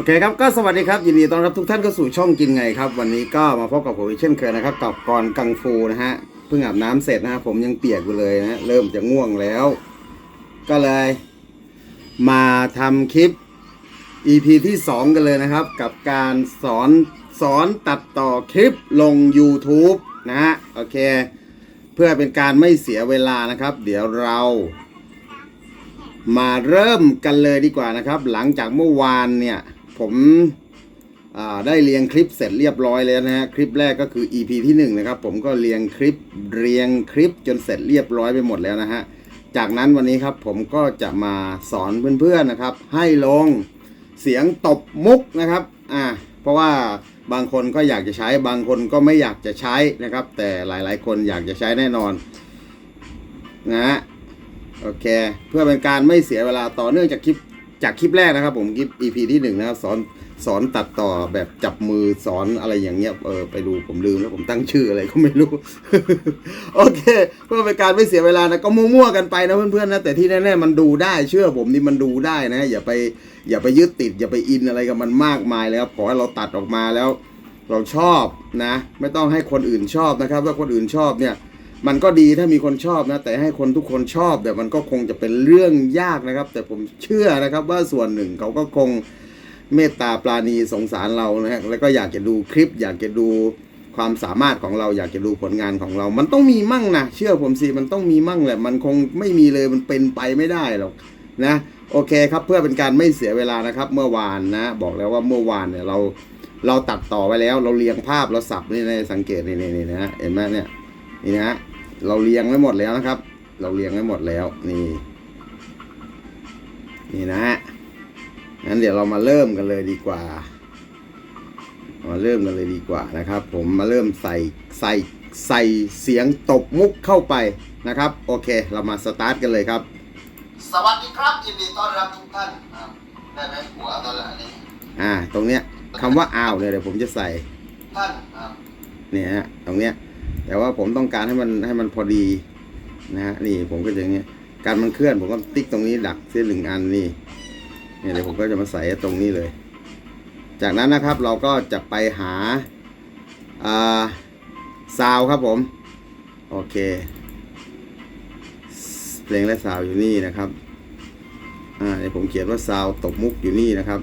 โอเคครับก็สวัสดีครับ ยินดีต้อนรับทุกท่านเข้าสู่ช่องกินไงครับ วันนี้ก็มาพบกับผมเช่นเคยนะครับกับกรกังฟูนะฮะเพิ่งอาบน้ำเสร็จนะฮะผมยังเปียกอยู่เลยนะเริ่มจะง่วงแล้ว ก็เลย มาทำคลิป EP ที่ 2 กันเลยนะครับ กับการสอนสอนตัดต่อคลิปลง YouTube นะฮะโอเค เพื่อเป็นการไม่เสียเวลานะครับ เดี๋ยวเรามาเริ่มกันเลยดีกว่านะครับ หลังจากเมื่อวานเนี่ย ผมได้เรียงคลิปเสร็จเรียบร้อยแล้วนะฮะคลิปแรกก็คือ EP ที่1นะครับผมก็เรียงคลิปเรียงคลิปจนเสร็จเรียบร้อยไปหมดแล้วนะฮะจากนั้นวันนี้ครับผมก็จะมาสอนเพื่อนๆนะครับ ให้ลงเสียงตบมุกนะครับอ่าเพราะว่าบางคนก็อยากจะใช้บางคนก็ไม่อยากจะใช้นะครับ แต่หลายๆคนอยากจะใช้แน่นอนนะฮะโอเค เพื่อเป็นการไม่เสียเวลาต่อเนื่องจากคลิป จากคลิปแรกนะครับ ผมคลิป EP ที่หนึ่งนะครับสอนสอนตัดต่อแบบจับมือสอนอะไรอย่างเงี้ยเออไปดูผมลืมแล้วผมตั้งชื่ออะไรก็ไม่รู้ โอเค เพื่อเป็นการไม่เสียเวลานะก็มั่วๆกันไปนะเพื่อนๆนะแต่ที่แน่ๆมันดูได้เชื่อผมนี่มันดูได้นะ อย่าไปอย่าไปยึดติด อย่าไปอินอะไรกับมันมากมายเลยครับขอให้เราตัดออกมาแล้ว เราชอบนะ ไม่ต้องให้คนอื่นชอบนะครับถ้าคนอื่นชอบเนี่ย มันก็ดีถ้ามีคนชอบนะ แต่ให้คนทุกคนชอบแต่มันก็คงจะเป็นเรื่องยากนะครับ แต่ผมเชื่อนะครับว่าส่วนหนึ่งเขาก็คงเมตตาปราณีสงสารเรานะฮะแล้วก็อยากจะดูคลิป อยากจะดูความสามารถของเราอยากจะดูผลงานของเรา มันต้องมีมั่งนะเชื่อผมสิมันต้องมีมั่งแหละ มันคงไม่มีเลยมันเป็นไปไม่ได้หรอกนะโอเคครับเพื่อเป็นการไม่เสียเวลานะครับ เมื่อวานนะ บอกแล้วว่าเมื่อวานเนี่ยเราเราตัดต่อไว้แล้ว เราเรียงภาพเราสับนี่ในสังเกตนี่นี่นี่นะเห็นไหมเนี่ยนี่นะ เราเรียงไว้หมดแล้วนะครับ เราเรียงไว้หมดแล้วนี่ นี่นะฮะงั้นเดี๋ยวเรามาเริ่มกันเลยดีกว่า มาเริ่มกันเลยดีกว่านะครับ ผมมาเริ่มใส่ใส่ใส่เสียงตบมุกเข้าไปนะครับ โอเค เรามาสตาร์ทกันเลยครับ สวัสดีครับยินดีต้อนรับทุกท่านอ่าได้ไหมหัวตอนหลังนี้ อ่า ตรงเนี้ยคำว่าอ้าวเนี่ยเดี๋ยวผมจะใส่ท่านอ่าเนี่ยฮะตรงเนี้ย แต่ว่าผมต้องการให้มันให้มันพอดีนะฮะนี่ผมก็จะอย่างเงี้ยการมันเคลื่อนผมก็ติ๊กตรงนี้ดักเส้นหนึ่งอันนี่เนี่ยเดี๋ยวผมก็จะมาใส่ตรงนี้เลย จากนั้นนะครับเราก็จะไปหาอ่าซาวครับผมโอเคเพลงและซาวอยู่นี่นะครับอ่าเดี๋ยวผมเขียนว่าซาวตบมุกอยู่นี่นะครับ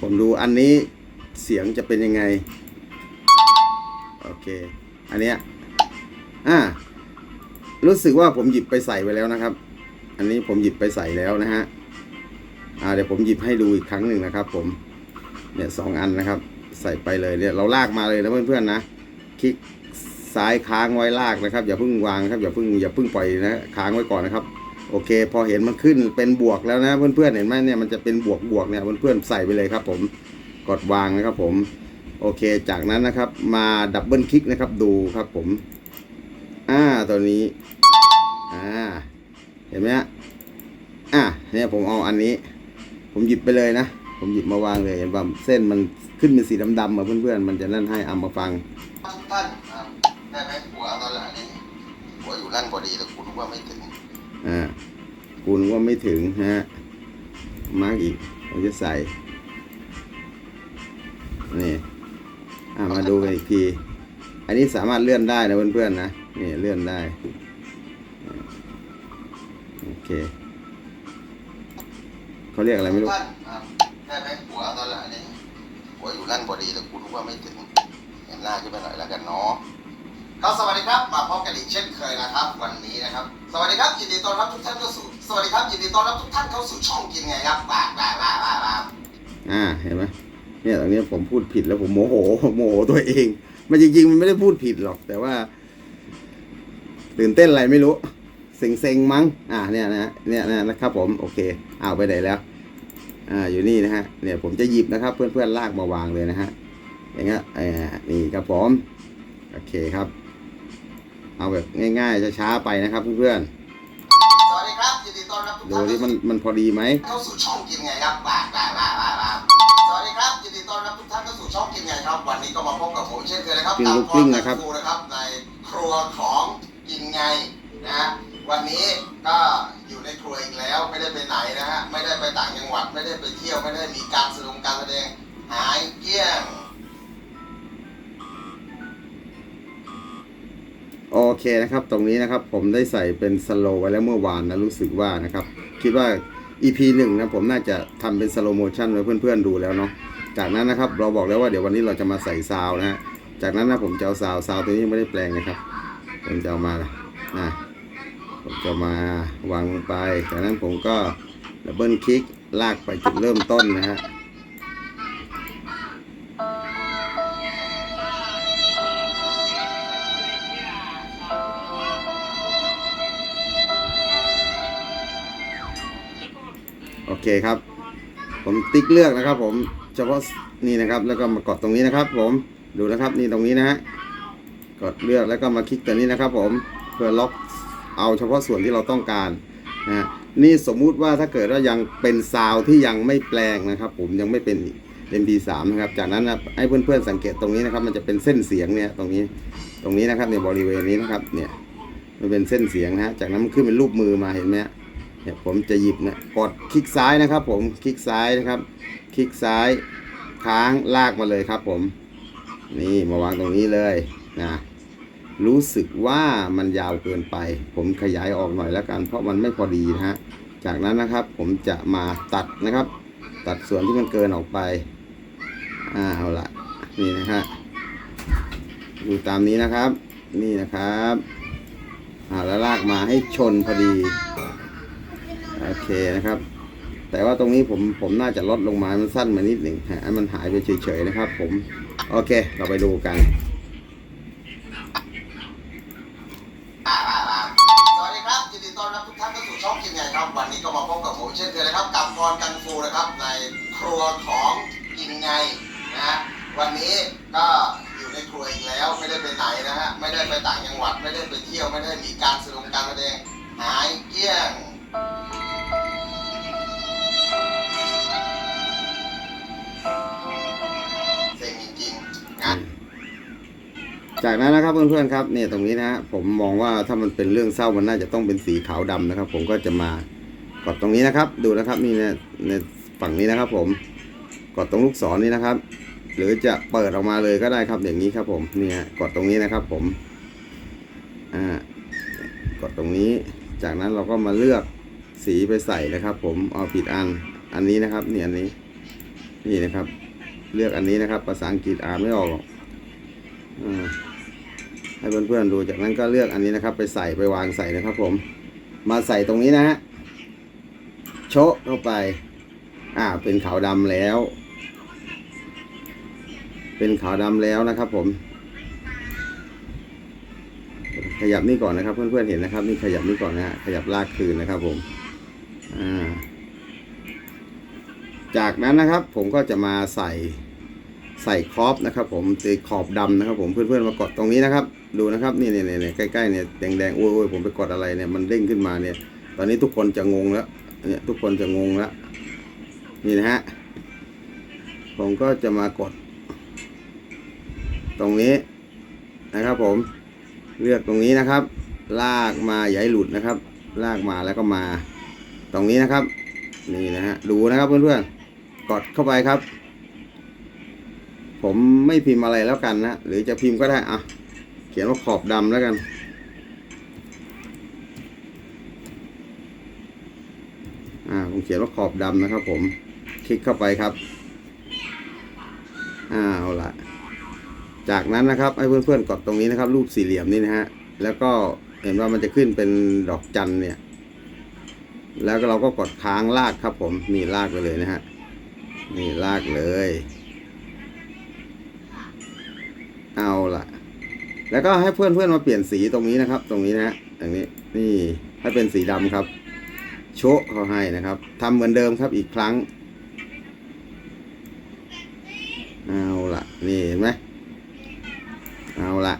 ผมดูอันนี้เสียงจะเป็นยังไงโอเค อันเนี้ยอ่ารู้สึกว่าผมหยิบไปใส่ไว้แล้วนะครับ อันนี้ผมหยิบไปใส่แล้วนะฮะอ่าเดี๋ยวผมหยิบให้ดูอีกครั้งหนึ่งนะครับ ผมเนี่ยสองอันนะครับ ใส่ไปเลยเนี่ยเราลากมาเลยนะเพื่อนๆนะคลิกซ้ายค้างไว้ลากนะครับ อย่าเพิ่งวางครับอย่าเพิ่งอย่าเพิ่งปล่อยนะค้างไว้ก่อนนะครับ โอเค พอเห็นมันขึ้นเป็นบวกแล้วนะเพื่อนๆเห็นไหมเนี่ยมันจะเป็นบวกบวกเนี่ยเพื่อนๆใส่ไปเลยครับ ผมกดวางนะครับผม โอเค จากนั้นนะครับมาดับเบิลคลิกนะครับดูครับผม อ่าตัวนี้ อ่า เห็นไหมฮะ อะเนี่ยผมเอาอันนี้ ผมหยิบไปเลยนะ ผมหยิบมาวางเลยเห็นป่ะเส้นมันขึ้นเป็นสีดำๆมาเพื่อนๆ มันจะนั่นให้เอามาฟังทุกท่านอ่าได้ไหมหัวตอนหลังนี้หัวอยู่ล่างพอดีแต่คุณว่าไม่ถึง อ่าคุณว่าไม่ถึงฮะ มาร์กอีกผมจะใส่ นี่ อ่ามาดูกันอีกที อันนี้สามารถเลื่อนได้นะเพื่อนๆนะนี่เลื่อนได้โอเคเขาเรียกอะไรไม่รู้ท่านอ่าได้ไหมหัวตอนหลังนี้หัวอยู่ล่างพอดีแต่คุณว่าไม่ถึงเห็นหน้าขึ้นไปหน่อยแล้วกันเนาะครับสวัสดีครับมาพบกันอีกเช่นเคยนะครับวันนี้นะครับ สวัสดีครับยินดีต้อนรับทุกท่านเข้าสู่สวัสดีครับยินดีต้อนรับทุกท่านเข้าสู่ช่องกินไงครับบ้าบ้าบ้าบ้าบ้าอ่าเห็นไหม เนี่ยตรงนี้ผมพูดผิดแล้วผมโมโหโมโหตัวเอง มันจริงๆมันไม่ได้พูดผิดหรอก แต่ว่า ตื่นเต้นอะไรไม่รู้เซ็งๆมั้ง อ่าเนี่ยนะเนี่ยนะครับ ผมโอเคเอาไปไหนแล้ว อ่าอยู่นี่นะฮะเนี่ยผมจะหยิบนะครับ เพื่อนๆลากมาวางเลยนะฮะอย่างเงี้ยอ่านี่ครับผมโอเคครับ เอาแบบง่ายๆช้าๆไปนะครับเพื่อนสวัสดีครับยินดีต้อนรับทุกๆดูท่านที่มันมันพอดีไหมเข้าสู่ช่องกินไงครับบ้าบ้าบ้าบ้าบ้าสวัส ดีครับยินดีต้อนรับทุกท่านเข้าสู่ช่องกินไงครับ วันนี้ก็มาพบกับผมเช่นเคยนะครับกลิ้งตามลูกกลิ้งนะครับครูนะครับ ในครัวของกินไงนะฮะวันนี้ก็อยู่ในครัวอีกแล้วไม่ได้ไปไหนนะฮะไม่ได้ไปต่างจังหวัดไม่ได้ไปเที่ยวไม่ได้มีการแสดงการแสดงหายเกลี้ยงโอเคนะครับ ตรงนี้นะครับผมได้ใส่เป็นสโลไว้แล้วเมื่อวานนะรู้สึกว่านะครับ คิดว่า EP หนึ่งนะผมน่าจะทำเป็นสโลโมชันไว้เพื่อนๆดูแล้วเนาะ จากนั้นนะครับเราบอกแล้วว่าเดี๋ยววันนี้เราจะมาใส่ซาวนะฮะจากนั้นนะผมจะเอาซาวซาวตัวนี้ยังไม่ได้แปลงนะครับ ผมจะเอามานะผมจะมาวางลงไปจากนั้นผมก็ดับเบิลคลิกลากไปจุดเริ่มต้นนะฮะโอเคครับ ผมติ๊กเลือกนะครับผม เฉพาะนี่นะครับ แล้วก็มากดตรงนี้นะครับ ผมดูนะครับนี่ตรงนี้นะฮะกดเลือกแล้วก็มาคลิกตัวนี้นะครับ ผมเพื่อล็อกเอาเฉพาะส่วนที่เราต้องการนะฮะนี่สมมุติว่าถ้าเกิดว่ายังเป็นซาวด์ที่ยังไม่แปลงนะครับ ผมยังไม่เป็น MP3 นะครับ จากนั้นนะให้เพื่อนๆสังเกตตรงนี้นะครับ มันจะเป็นเส้นเสียงเนี่ยตรงนี้ตรงนี้นะครับในบริเวณนี้นะครับเนี่ยมันเป็นเส้นเสียงนะฮะจากนั้นมันขึ้นเป็นรูปมือมาเห็นไหมฮะ เนี่ยผมจะหยิบนะกดคลิกซ้ายนะครับ ผมคลิกซ้ายนะครับ คลิกซ้ายค้างลากมาเลยครับ ผม นี่มาวางตรงนี้เลยนะรู้สึกว่ามันยาวเกินไป ผมขยายออกหน่อยแล้วกัน เพราะมันไม่พอดีนะฮะจากนั้นนะครับผมจะมาตัดนะครับ ตัดส่วนที่มันเกินออกไปอ่าเอาละนี่นะฮะดูตามนี้นะครับ นี่นะครับอ่าแล้วลากมาให้ชนพอดี โอเคนะครับ แต่ว่าตรงนี้ผมผมน่าจะลดลงมา มันสั้นมานิดหนึ่งให้มันหายไปเฉยๆนะครับ ผม โอเค เราไปดูกันสวัสดีครับยินดีต้อนรับทุกท่านเข้าสู่ช่องกินไงครับวันนี้ก็มาพบกับผมเช่นเคยนะครับกับกรกันฟูนะครับ ในครัวของกินไงนะฮะวันนี้ก็อยู่ในครัวอีกแล้วไม่ได้ไปไหนนะฮะไม่ได้ไปต่างจังหวัดไม่ได้ไปเที่ยวไม่ได้มีการสดงการแสดงหายเกลี้ยง จากนั้นนะครับเพื่อนๆครับเนี่ยตรงนี้นะฮะผมมองว่าถ้ามันเป็นเรื่องเศร้ามันน่าจะต้องเป็นสีขาวดำนะครับ ผมก็จะมากดตรงนี้นะครับ ดูนะครับนี่เนี่ยในฝั่งนี้นะครับ ผมกดตรงลูกศรนี้นะครับ หรือจะเปิดออกมาเลยก็ได้ครับอย่างนี้ครับผมเนี่ยกดตรงนี้นะครับ ผมอ่ากดตรงนี้ จากนั้นเราก็มาเลือกสีไปใส่นะครับ ผมเอาผิดอันอันนี้นะครับนี่อันนี้นี่นะครับ เลือกอันนี้นะครับ ภาษาอังกฤษอ่านไม่ออกหรอกอ่า ให้เพื่อนๆดูจากนั้นก็เลือกอันนี้นะครับ ไปใส่ไปวางใส่นะครับผม มาใส่ตรงนี้นะฮะโชะเข้าไป อ่า เป็นขาวดำแล้ว เป็นขาวดำแล้วนะครับ ผม ขยับนี่ก่อนนะครับ เพื่อนๆเห็นนะครับ นี่ขยับนี่ก่อนนะฮะขยับลากคืนนะครับ ผม อ่า จากนั้นนะครับ ผมก็จะมาใส่ใส่ครอปนะครับ ผมตีขอบดำนะครับ ผมเพื่อนๆมากดตรงนี้นะครับ ดูนะครับนี่เนี่ยเนี่ยใกล้ๆเนี่ยแดงๆโอ้ยโอ้ยผมไปกดอะไรเนี่ยมันเด้งขึ้นมาเนี่ย ตอนนี้ทุกคนจะงงแล้วเนี่ยทุกคนจะงงแล้วนี่นะฮะผมก็จะมากด ตรงนี้นะครับผมเลือกตรงนี้นะครับ ลากมาอย่าให้หลุดนะครับ ลากมาแล้วก็มา ตรงนี้นะครับ นี่นะฮะดูนะครับเพื่อนๆกดเข้าไปครับ ผมไม่พิมพ์อะไรแล้วกันนะหรือจะพิมพ์ก็ได้อะ ขียนว่าขอบดำแล้วกัน อ่า ผมเขียนว่าขอบดำนะครับ ผม คลิกเข้าไปครับ อ่าเอาละจากนั้นนะครับให้เพื่อนๆกดตรงนี้นะครับ รูปสี่เหลี่ยมนี่นะฮะ แล้วก็เห็นว่ามันจะขึ้นเป็นดอกจันเนี่ย แล้วเราก็กดค้างลากครับ ผม นี่ลากไปเลยนะฮะ นี่ลากเลย เอาล่ะ แล้วก็ให้เพื่อนเพื่อนมาเปลี่ยนสีตรงนี้นะครับ ตรงนี้นะฮะอย่างนี้นี่ให้เป็นสีดำครับ โชะเขาให้นะครับทำเหมือนเดิมครับอีกครั้งเอาละนี่เห็นไหมเอาละ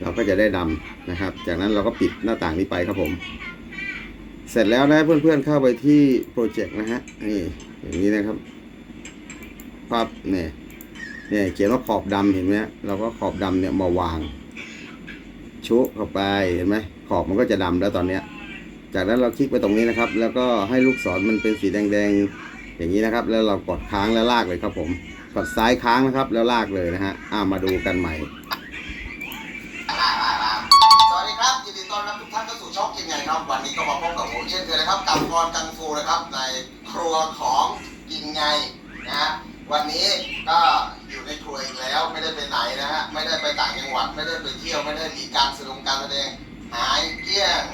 เราก็จะได้ดำนะครับ จากนั้นเราก็ปิดหน้าต่างนี้ไปครับผม เสร็จแล้วนะเพื่อนๆเข้าไปที่โปรเจกต์นะฮะนี่อย่างนี้นะครับปั๊บเนี่ยเนี่ยเขียนว่าขอบดำเห็นไหมฮะเราก็ขอบดำเนี่ยมาวาง ชุเข้าไปเห็นไหมขอบมันก็จะดำแล้วตอนเนี้ย จากนั้นเราคลิกไปตรงนี้นะครับ แล้วก็ให้ลูกศรมันเป็นสีแดงๆอย่างนี้นะครับ แล้วเรากดค้างแล้วลากเลยครับผมกดซ้ายค้างนะครับ แล้วลากเลยนะฮะอ่ามาดูกันใหม่สวัสดีครับยินดีต้อนรับทุกท่านเข้าสู่ช่องกินไงครับวันนี้ก็มาพบกับผมเช่นเคยนะครับกับกรกังฟูนะครับในครัวของกินไงนะฮะวันนี้ก็ แล้วไม่ได้ไปไหนนะฮะไม่ได้ไปต่างจังหวัดไม่ได้ไปเที่ยวไม่ได้มีการแสดงการแสดงหายเกลี้ยง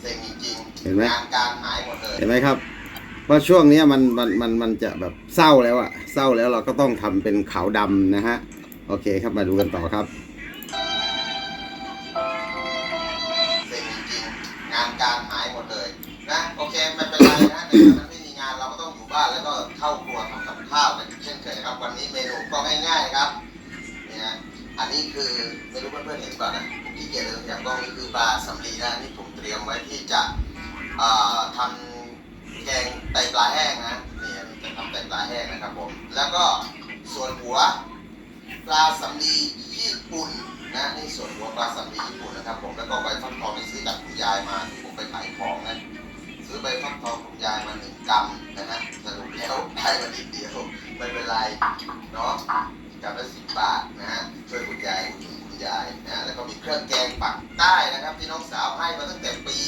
เซ็งจริงๆเห็นไหม งานการหายหมดเลย เห็นไหมครับเพราะช่วงเนี้ยมันมันมันมันจะแบบเศร้าแล้วอะเศร้าแล้วเราก็ต้องทำเป็นขาวดำนะฮะ โอเคครับมาดูกันต่อครับ นะโอเคไม่เป็นไรนะในวันนั้นไม่มีงานเราก็ต้องอยู่บ้านแล้วก็เข้าครัวทำกับข้าวกันเช่นเคยนะครับ วันนี้เมนูก็ง่ายๆครับนี่นะอันนี้คือไม่รู้เพื่อนๆเห็นก่อนนะผมขี้เกียจเลยอยากกล้องนี่คือปลาสำลีนะนี่ผมเตรียมไว้ที่จะทำแกงไตปลาแห้งนะนี่อันนี้จะทำไตปลาแห้งนะครับผมแล้วก็ส่วนหัวปลาสำลีญี่ปุ่นนะนี่ส่วนหัวปลาสำลีญี่ปุ่นนะครับผมแล้วก็ใบฟักทองที่ซื้อจากคุณยายมาที่ผมไปขายของนะ ซื้อใบฟักทองคุณยายมาหนึ่งกำนะฮะสรุปแล้วได้มานิดเดียวไม่เป็นไรเนาะกำละสิบบาทนะฮะช่วยคุณยายอุดหนุนคุณยายนะ แล้วก็มีเครื่องแกงปักใต้นะครับ ที่น้องสาวให้มาตั้งแต่ปี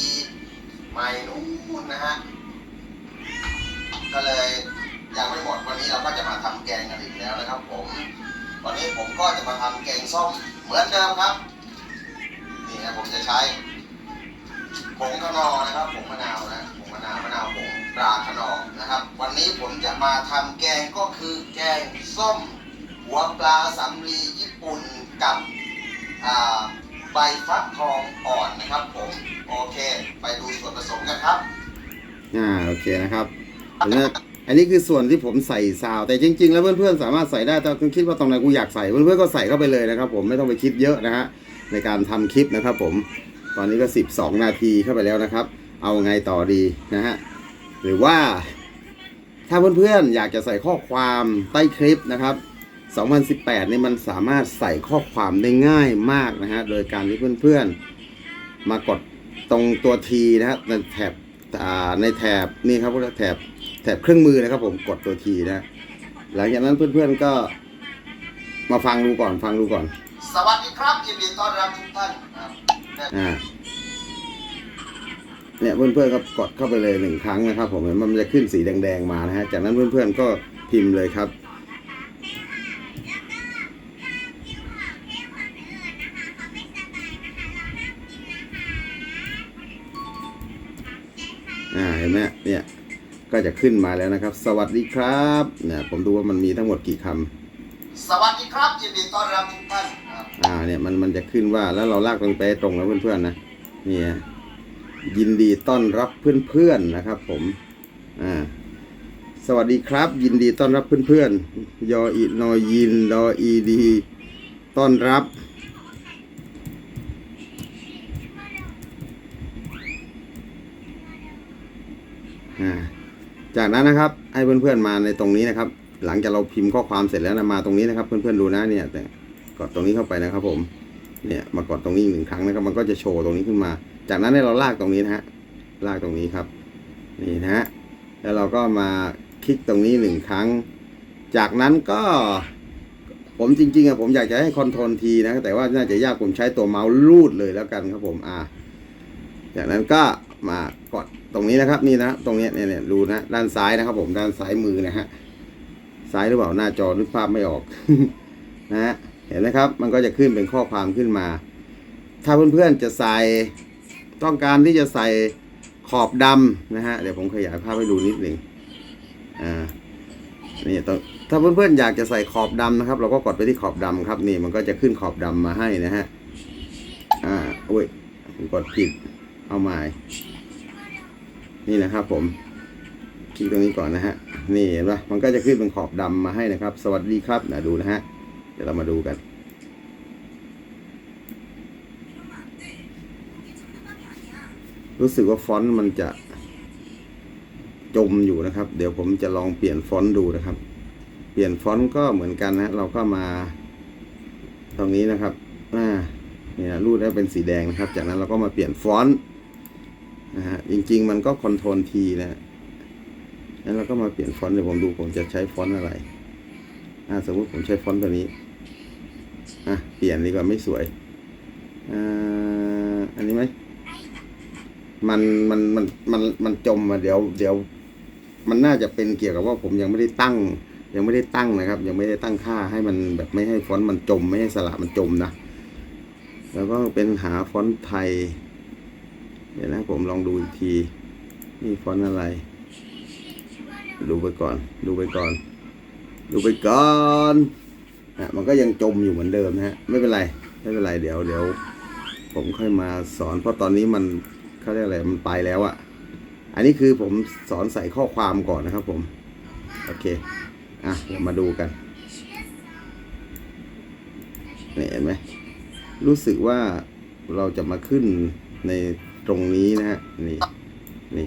ใหม่นู้นนะฮะก็เลยยังไม่หมดวันนี้เราก็จะมาทำแกงกันอีกแล้วนะครับ ผม วันนี้ผมก็จะมาทำแกงส้มเหมือนเดิมครับนี่นะผมจะใช้ ผงขนอนะครับผงมะนาวนะผงมะนาวมะนาวผงปลาขนอนะครับ วันนี้ผมจะมาทำแกงก็คือแกงส้ม หัวปลาสำลีญี่ปุ่นกับใบฟักทองอ่อนนะครับผมโอเค ไปดูส่วนผสมกันครับอ่าโอเคนะครับอันนี้อันนี้คือส่วนที่ผมใส่ซาว แต่จริง ๆ แล้วเพื่อนๆสามารถใส่ได้แต่คุณคิดว่าตรงไหนกูอยากใส่เพื่อนๆก็ใส่เข้าไปเลยนะครับ ผมไม่ต้องไปคิดเยอะนะฮะในการทำคลิปนะครับผม อนนี้ก็ 12 นาทีเข้าไปแล้วนะครับ เอาไงต่อดีนะฮะ หรือว่า ถ้าเพื่อนๆ อยากจะใส่ข้อความใต้คลิปนะครับ 2018นี่มันสามารถใส่ข้อความได้ง่ายมากนะฮะ โดยการที่เพื่อนๆ มากดตรงตัวทีนะฮะในแถบในแถบนี่ครับพวกแถบแถบเครื่องมือนะครับ ผมกดตัวทีนะ หลังจากนั้นเพื่อนๆก็มาฟังดูก่อนฟังดูก่อน สวัสดีครับยินดีต้อนรับทุกท่าน อ่าเนี่ยเพื่อนๆก็กดเข้าไปเลยหนึ่งครั้งนะครับ ผมมันจะขึ้นสีแดง ๆ มานะฮะ จากนั้นเพื่อนๆก็พิมพ์เลยครับ อ่าเห็นไหมเนี่ยก็จะขึ้นมาแล้วนะครับ สวัสดีครับเนี่ยผมดูว่ามันมีทั้งหมดกี่คำสวัสดีครับยินดีต้อนรับทุกท่านาเนี่ยมันมันจะขึ้นว่าแล้วเราลากตรงไปตรงแล้วเพื่อนๆนะนี่ยยินดีต้อนรับเพื่อนๆนะครับ ผมอ่าสวัสดีครับ ยินดีต้อนรับเพื่อนๆยออีนอยินดออีดีต้อนรับจากนั้นนะครับให้เพื่อนๆมาในตรงนี้นะครับ หลังจากเราพิมพ์ข้อความเสร็จแล้วนะมาตรงนี้นะครับ เพื่อนๆดูนะเนี่ยแต่ กดตรงนี้เข้าไปนะครับ ผม เนี่ยมากดตรงนี้อีกหนึ่งครั้งนะครับ มันก็จะโชว์ตรงนี้ขึ้นมา จากนั้นเราลากตรงนี้นะฮะลากตรงนี้ครับ นี่นะฮะแล้วเราก็มาคลิกตรงนี้หนึ่งครั้ง จากนั้นก็ผมจริงๆอะผมอยากจะให้คอนโทรลทีนะแต่ว่าน่าจะยากผมใช้ตัวเมาส์ลูดเลยแล้วกันครับผมอ่าจากนั้นก็มากดตรงนี้นะครับนี่นะตรงเนี้ยเนี่ยเนี่ยดูนะด้านซ้ายนะครับ ผมด้านซ้ายมือนะฮะซ้ายหรือเปล่าหน้าจอนึกภาพไม่ออก นะฮะ เห็นไหมครับ มันก็จะขึ้นเป็นข้อความขึ้นมา ถ้าเพื่อนๆจะใส่ต้องการที่จะใส่ขอบดำนะฮะ เดี๋ยวผมขยายภาพให้ดูนิดหนึ่งอ่า นี่ต้องถ้าเพื่อนๆอยากจะใส่ขอบดำนะครับ เราก็กดไปที่ขอบดำครับ นี่มันก็จะขึ้นขอบดำมาให้นะฮะ อ่าอุ้ยผมกดผิด เอาใหม่ นี่นะครับผมคลิกตรงนี้ก่อนนะฮะ นี่เห็นปะมันก็จะขึ้นเป็นขอบดำมาให้นะครับ สวัสดีครับนะดูนะฮะ ดี๋ยวเรามาดูกัน รู้สึกว่าฟอนต์มันจะจมอยู่นะครับ เดี๋ยวผมจะลองเปลี่ยนฟอนต์ดูนะครับ เปลี่ยนฟอนต์ก็เหมือนกันนะ เราก็มาตรงนี้นะครับอ่าเนี่ยรูดได้เป็นสีแดงนะครับ จากนั้นเราก็มาเปลี่ยนฟอนต์นะฮะจริง ๆ มันก็คอนโทรลทีนะแล้วเราก็มาเปลี่ยนฟอนต์เดี๋ยวผมดูผมจะใช้ฟอนต์อะไร อ่า สมมติผมใช้ฟอนต์ตัวนี้ อะ เปลี่ยนดีกว่าไม่สวยอ่าอันนี้ไหมมันมันมันมันมันจมมาเดี๋ยวเดี๋ยว มันน่าจะเป็นเกี่ยวกับว่าผมยังไม่ได้ตั้ง ยังไม่ได้ตั้งนะครับ ยังไม่ได้ตั้งค่าให้มันแบบไม่ให้ฟอนต์มันจม ไม่ให้สระมันจมนะแล้วก็เป็นหาฟอนต์ไทย เดี๋ยวนะผมลองดูอีกทีนี่ฟอนต์อะไร ดูไปก่อน ดูไปก่อน ดูไปก่อนะมันก็ยังจมอยู่เหมือนเดิมนะฮะไม่เป็นไรไม่เป็นไรเดี๋ยวเดี๋ยวผมค่อยมาสอนเพราะตอนนี้มันเขาเรียกอะไรมันไปแล้วอะอันนี้คือผมสอนใส่ข้อความก่อนนะครับ ผมโอเคอะเดี๋ยวมาดูกันนี่เห็นไหมรู้สึกว่าเราจะมาขึ้นในตรงนี้นะฮะนี่นี่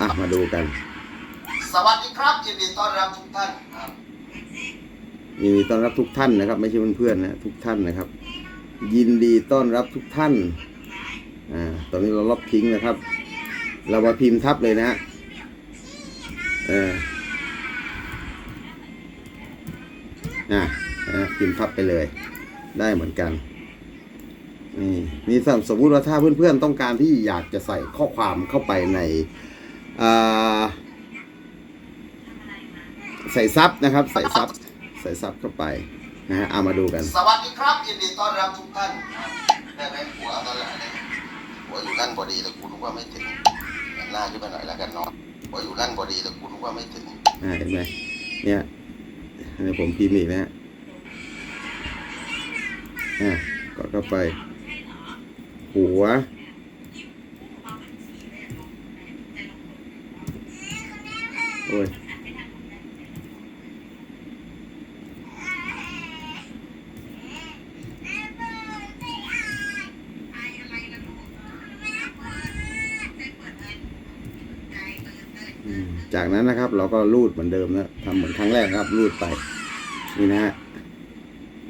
อะมาดูกัน สวัสดีครับยินดีต้อนรับทุกท่านครับ ยินดีต้อนรับทุกท่านนะครับ ไม่ใช่เพื่อนๆนะทุกท่านนะครับ ยินดีต้อนรับทุกท่านอ่าตอนนี้เราลบทิ้งนะครับ เรามาพิมพ์ทับเลยนะฮะเอออะนะพิมพ์ทับไปเลย ได้เหมือนกันนี่นี่สมสมมุติว่าถ้าเพื่อนๆต้องการที่อยากจะใส่ข้อความเข้าไปในอ่าใส่ซับนะครับ ใส่ซับ ใส่ซับเข้าไปนะฮะเอามาดูกัน สวัสดีครับยินดีต้อนรับทุกท่านครับได้ไหมหัวตอนหลังเนี่ยหัวอยู่ลั่นพอดีแต่กูนึกว่าไม่ถึงเห็นหน้าขึ้นไปหน่อยแล้วกันเนาะหัวอยู่ลั่นพอดีแต่กูนึกว่าไม่ถึงอ่าเห็นไหมเนี่ยอันนี้ผมพิมพ์อีกนะฮะอ่ากดเข้าไป หัว โอ้ย อืมจาก นะครับ เราก็รูดเหมือนเดิมนะทำเหมือนครั้งแรกครับรูดไปนี่นะฮะ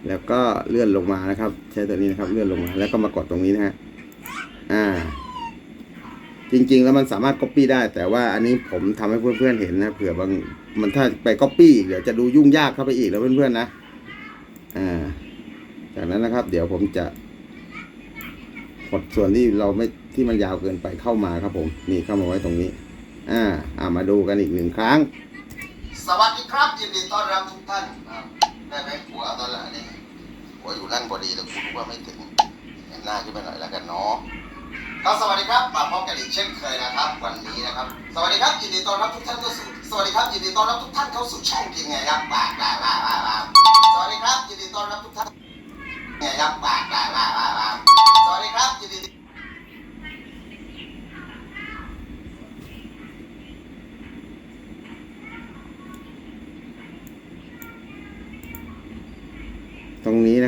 แล้วก็เลื่อนลงมานะครับ ใช้ตัวนี้นะครับ เลื่อนลงมา แล้วก็มากดตรงนี้นะฮะอ่า จริง ๆ แล้วมันสามารถ Copy ได้ แต่ว่าอันนี้ผมทำให้เพื่อนๆเห็นนะเผื่อบางมันถ้าไป Copy อีกเดี๋ยวจะดูยุ่งยากเข้าไปอีกแล้วเพื่อนๆนะอ่า จากนั้นนะครับ เดี๋ยวผมจะกดส่วนที่เราไม่ที่มันยาวเกินไปเข้ามาครับผม นี่เข้ามาไว้ตรงนี้ อ่าอ่ามาดูกันอีกหนึ่งครั้ง สวัสดีครับยินดีต้อนรับทุกท่านครับได้ไหมหัวตอนหลังเนี่ยหัวอยู่ลั่นพอดีแต่กูนึกว่าไม่ถึงเห็นหน้าขึ้นไปหน่อยแล้วกันเนาะครับสวัสดีครับมาพบกันอีกเช่นเคยนะครับ วันนี้นะครับ สวัสดีครับยินดีต้อนรับทุกท่านเข้าสู่สวัสดีครับยินดีต้อนรับทุกท่านเข้าสู่ช่องกินไงครับบากบากบากบากบาสวัสดีครับยินดีต้อนรับทุกท่านไงครับบากบากบาก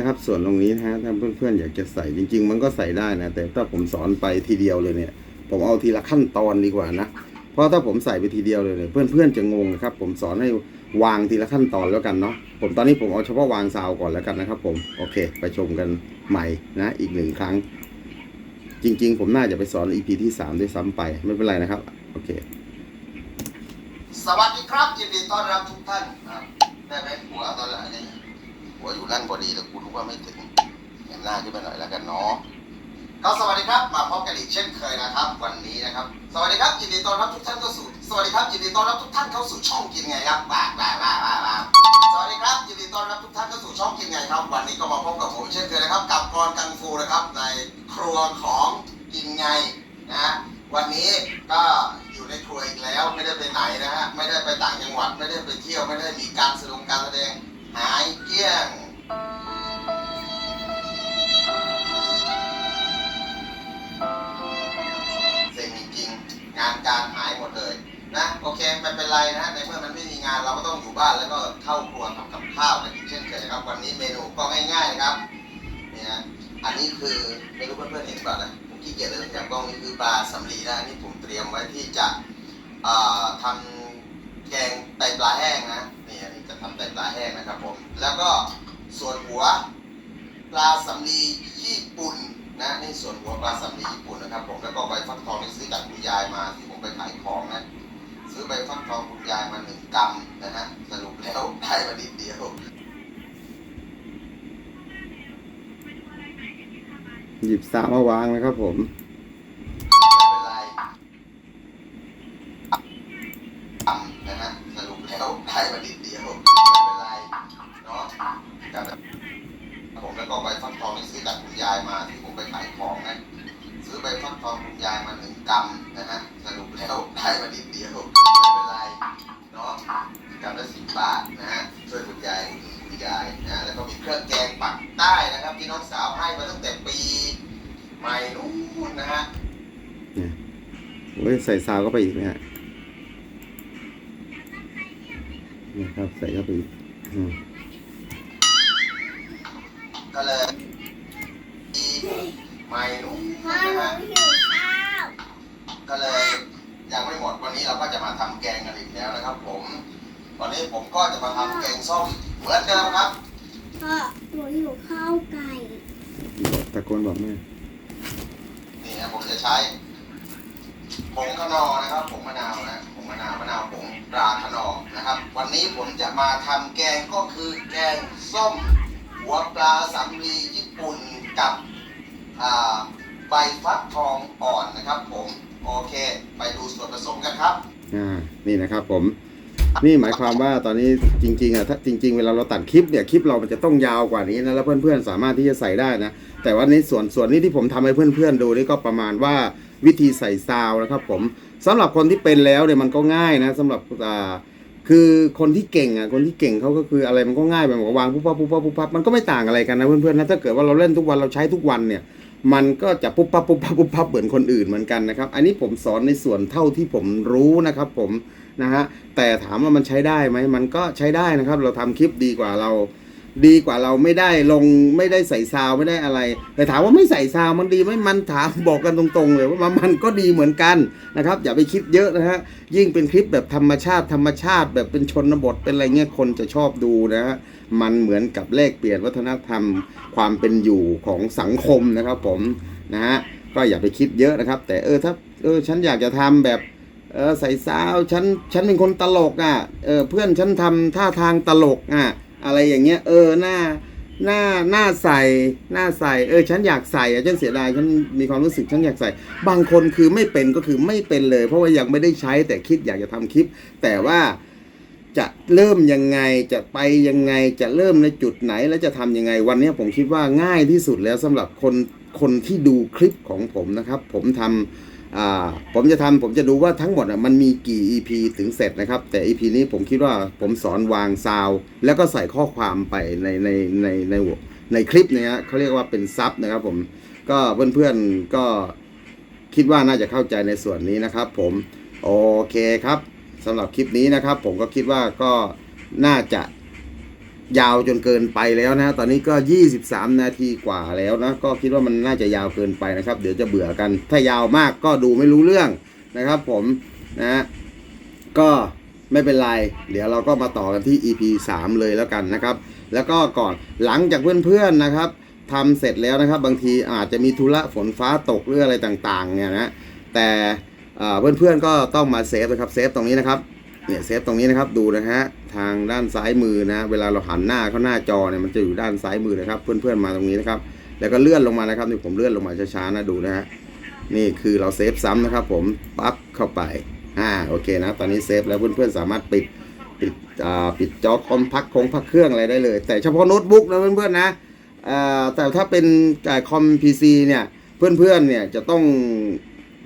นะครับ ส่วนตรงนี้นะฮะถ้าเพื่อนๆอยากจะใส่จริง ๆ มันก็ใส่ได้นะ แต่ถ้าผมสอนไปทีเดียวเลยเนี่ย ผมเอาทีละขั้นตอนดีกว่านะเพราะถ้าผมใส่ไปทีเดียวเลยเนี่ยเพื่อนๆจะงงนะครับ ผมสอนให้วางทีละขั้นตอนแล้วกันเนาะผมตอนนี้ผมเอาเฉพาะวางซาวก่อนแล้วกันนะครับ ผมโอเค ไปชมกันใหม่นะ อีกหนึ่งครั้ง จริง ๆ ผมน่าจะไปสอน EP ที่สามด้วยซ้ำไปไม่เป็นไรนะครับ โอเค สวัสดีครับยินดีต้อนรับทุกท่านครับได้ไหมหัวตอนหลังเนี่ย หัวอยู่ลั่นพอดีแต่กูนึกว่าไม่ถึงเห็นหน้าขึ้นไปหน่อยแล้วกันเนาะครับสวัสดีครับมาพบกันอีกเช่นเคยนะครับ วันนี้นะครับ สวัสดีครับยินดีต้อนรับทุกท่านเข้าสู่สวัสดีครับยินดีต้อนรับทุกท่านเข้าสู่ช่องกินไงครับบากบากบากบากบาสวัสดีครับยินดีต้อนรับทุกท่านเข้าสู่ช่องกินไงครับ วันนี้ก็มาพบกับผมเช่นเคยนะครับกับกรกังฟูนะครับในครัวของกินไงนะวันนี้ก็อยู่ในครัวอีกแล้วไม่ได้ไปไหนนะฮะไม่ได้ไปต่างจังหวัดไม่ได้ไปเที่ยวไม่ได้มีการแสดงการแสดง หายเกลี้ยงเซ็งจริง งานการหายหมดเลยนะโอเคไม่เป็นไรนะในเมื่อมันไม่มีงานเราก็ต้องอยู่บ้านแล้วก็เข้าครัวทำกับข้าวกันอีกเช่นเคยนะครับวันนี้เมนูก็ง่ายๆนะครับเนี่นะอันนี้คือไม่รู้เพื่อนๆเห็นป่ะนะผมขี้เกียจเลยจากกล้องนี่คือปลาสำลีนะอันนี่ผมเตรียมไว้ที่จะทำแกงไตปลาแห้งนะ จะทำไตปลาแห้งนะครับผม แล้วก็ส่วนหัวปลาสำลีญี่ปุ่นนะนี่ส่วนหัวปลาสำลีญี่ปุ่นนะครับผมแล้วก็ใบฟักทองที่ซื้อจากคุณยายมาที่ผมไปขายของนะซื้อใบฟักทองคุณยายมาหนึ่งกำนะฮะสรุปแล้วได้มานิดเดียวหยิบสามมาวางนะครับผม ไม่เป็นไรทำนะฮะส รุปแล้วได้มานิดเดียวไม่เป็นไรเนาะแต่ผมแล้วก็ใบฟักทองที่ซื้อจากคุณยายมาที่ผมไปขายของนะซื้อใบฟักทองคุณยายมาหนึ่งกำนะฮะสรุปแล้วได้มานิดเดียวไม่เป็นไรเนาะกำละสิบบาทนะฮะช่วยคุณยายคุณยายนะแล้วก็มีเครื่องแกงปักใต้นะครับที่น้องสาวให้มาตั้งแต่ปีใหม่นู้นนะฮะโอ้ยใส่ซาวเข้าไปอีกนะฮะ นะครับ ใส่เข้าไปอีกอืมก็เลยมีไม้นุ่มพ่อนะหนูฮะหิวข้าวก็เลยยังไม่หมดวันนี้เราก็จะมาทำแกงกันอีกแล้วนะครับ ผมวันนี้ผมก็จะมาทำแกงส้มเหมือนเดิมครับพ่อหนูหิวข้าวไก่ตะโกนบอกแม่นี่นะผมจะใช้ผงขนอนะครับผงมะนาวนะผงมะนาวมะนาวผงปลาขนอมนะครับ วันนี้ผมจะมาทำแกงก็คือแกงส้ม หัวปลาสำลีญี่ปุ่นกับใบฟักทองอ่อนนะครับ ผมโอเค ไปดูส่วนผสมกันครับอ่านี่นะครับผม นี่หมายความว่าตอนนี้จริงๆอะถ้าจริง ๆ เวลาเราตัดคลิปเนี่ยคลิปเรามันจะต้องยาวกว่านี้นะแล้วเพื่อนๆสามารถที่จะใส่ได้นะแต่ว่าในส่วนส่วนนี้ที่ผมทำให้เพื่อนๆดูนี่ก็ประมาณว่าวิธีใส่ซาวนะครับผม สำหรับคนที่เป็นแล้วเนี่ยมันก็ง่ายนะสำหรับอ่าคือคนที่เก่งอะคนที่เก่งเขาก็คืออะไรมันก็ง่ายไปหมดวางปุ๊บปั๊บปุ๊บปั๊บปุ๊บปั๊บมันก็ไม่ต่างอะไรกันนะเพื่อนๆนะถ้าเกิดว่าเราเล่นทุกวันเราใช้ทุกวันเนี่ย มันก็จะปุ๊บปั๊บปุ๊บปั๊บปุ๊บปั๊บเหมือนคนอื่นเหมือนกันนะครับ อันนี้ผมสอนในส่วนเท่าที่ผมรู้นะครับ ผมนะฮะแต่ถามว่ามันใช้ได้ไหมมันก็ใช้ได้นะครับ เราทำคลิปดีกว่าเรา ดีกว่าเราไม่ได้ลงไม่ได้ใส่ซาวไม่ได้อะไร แต่ถามว่าไม่ใส่ซาวมันดีไหมมันถามบอกกันตรงๆ เลยว่ามันก็ดีเหมือนกันนะครับ อย่าไปคิดเยอะนะฮะยิ่งเป็นคลิปแบบธรรมชาติ ธรรมชาติ แบบเป็นชนบทเป็นอะไรเงี้ยคนจะชอบดูนะฮะมันเหมือนกับแลกเปลี่ยนวัฒนธรรมความเป็นอยู่ของสังคมนะครับ ผมนะฮะก็อย่าไปคิดเยอะนะครับ แต่เออถ้าเออฉันอยากจะทำแบบเออใส่ซาวฉันฉันเป็นคนตลกอะเออเพื่อนฉันทำท่าทางตลกอะ อะไรอย่างเงี้ย เออหน้าหน้าหน้าใส่หน้าใส่เออฉันอยากใส่อะฉันเสียดายฉันมีความรู้สึกฉันอยากใส่ บางคนคือไม่เป็นก็คือไม่เป็นเลย เพราะว่ายังไม่ได้ใช้แต่คิดอยากจะทำคลิป แต่ว่าจะเริ่มยังไงจะไปยังไงจะเริ่มในจุดไหนแล้วจะทำยังไงวันนี้ผมคิดว่าง่ายที่สุดแล้วสำหรับคนคนที่ดูคลิปของผมนะครับ ผมทำอ่า ผมจะทำผมจะดูว่าทั้งหมดมันมีกี่ EP ถึงเสร็จนะครับ แต่ EP นี้ผมคิดว่าผมสอนวางซาวแล้วก็ใส่ข้อความไปในในในในในคลิปเนี้ยเขาเรียกว่าเป็นซับนะครับผมก็เพื่อนๆก็คิดว่าน่าจะเข้าใจในส่วนนี้นะครับ ผมโอเคครับสำหรับคลิปนี้นะครับ ผมก็คิดว่าก็น่าจะ ยาวจนเกินไปแล้วนะ ตอนนี้ก็ 23 นาทีกว่าแล้วนะ ก็คิดว่ามันน่าจะยาวเกินไปนะครับ เดี๋ยวจะเบื่อกัน ถ้ายาวมากก็ดูไม่รู้เรื่องนะครับ ผมนะก็ไม่เป็นไร เดี๋ยวเราก็มาต่อกันที่ EP 3 เลยแล้วกันนะครับ แล้วก็ก่อนหลังจากเพื่อนๆนะครับทำเสร็จแล้วนะครับ บางทีอาจจะมีธุระฝนฟ้าตกหรืออะไรต่างๆเนี่ยนะ แต่เพื่อนๆก็ต้องมาเซฟนะครับ เซฟตรงนี้นะครับ เนี่ยเซฟตรงนี้นะครับดูนะฮะทางด้านซ้ายมือนะ เวลาเราหันหน้าเข้าหน้าจอเนี่ยมันจะอยู่ด้านซ้ายมือนะครับ เพื่อนๆมาตรงนี้นะครับ แล้วก็เลื่อนลงมานะครับนี่ผมเลื่อนลงมาช้าๆนะดูนะฮะนี่คือเราเซฟซ้ำนะครับ ผมปั๊บเข้าไปอ่าโอเคนะ ตอนนี้เซฟแล้วเพื่อนๆสามารถปิดปิดอ่าปิดจอคอมพักคงพักเครื่องอะไรได้เลย แต่เฉพาะโน้ตบุ๊กนะเพื่อนๆนะอ่าแต่ถ้าเป็นอ่คอมพีซีเนี่ยเพื่อนๆเนี่ยจะต้อง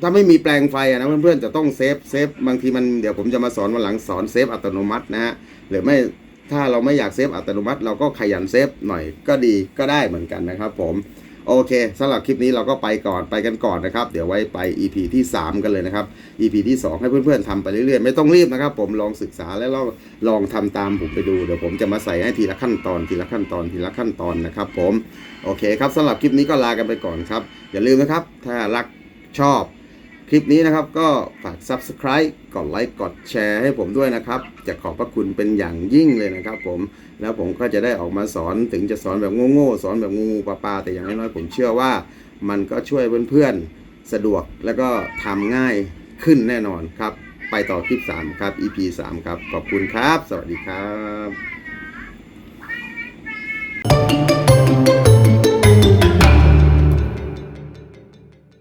ถ้าไม่มีแปลงไฟอะนะเพื่อนๆจะต้องเซฟเซฟบางทีมันเดี๋ยวผมจะมาสอนวันหลังสอนเซฟอัตโนมัตินะฮะหรือไม่ถ้าเราไม่อยากเซฟอัตโนมัติ เราก็ขยันเซฟหน่อยก็ดีก็ได้เหมือนกันนะครับผมโอเคสำหรับคลิปนี้เราก็ไปก่อนไปกันก่อนนะครับ เดี๋ยวไว้ไป EP ที่ 3 กันเลยนะครับ EP ที่ 2 ให้เพื่อนๆทำไปเรื่อยๆ ไม่ต้องรีบนะครับ ผมลองศึกษาแล้วลองลองทำตามผมไปดูเดี๋ยวผมจะมาใส่ให้ทีละขั้นตอนทีละขั้นตอนทีละขั้นตอนนะครับ ผมโอเคครับสำหรับคลิปนี้ก็ลากันไปก่อนครับ อย่าลืมนะครับ ถ้ารักชอบ คลิปนี้นะครับก็ฝาก Subscribe กดไลค์กดแชร์ให้ผมด้วยนะครับ จะขอบพระคุณเป็นอย่างยิ่งเลยนะครับผมแล้วผมก็จะได้ออกมาสอนถึงจะสอนแบบโง่ๆสอนแบบงูๆปลาๆแต่อย่างน้อยๆผมเชื่อว่า มันก็ช่วยเพื่อนๆสะดวกแล้วก็ทำง่ายขึ้นแน่นอนครับ ไปต่อคลิป 3 ครับ EP 3 ครับ ขอบคุณครับ สวัสดีครับ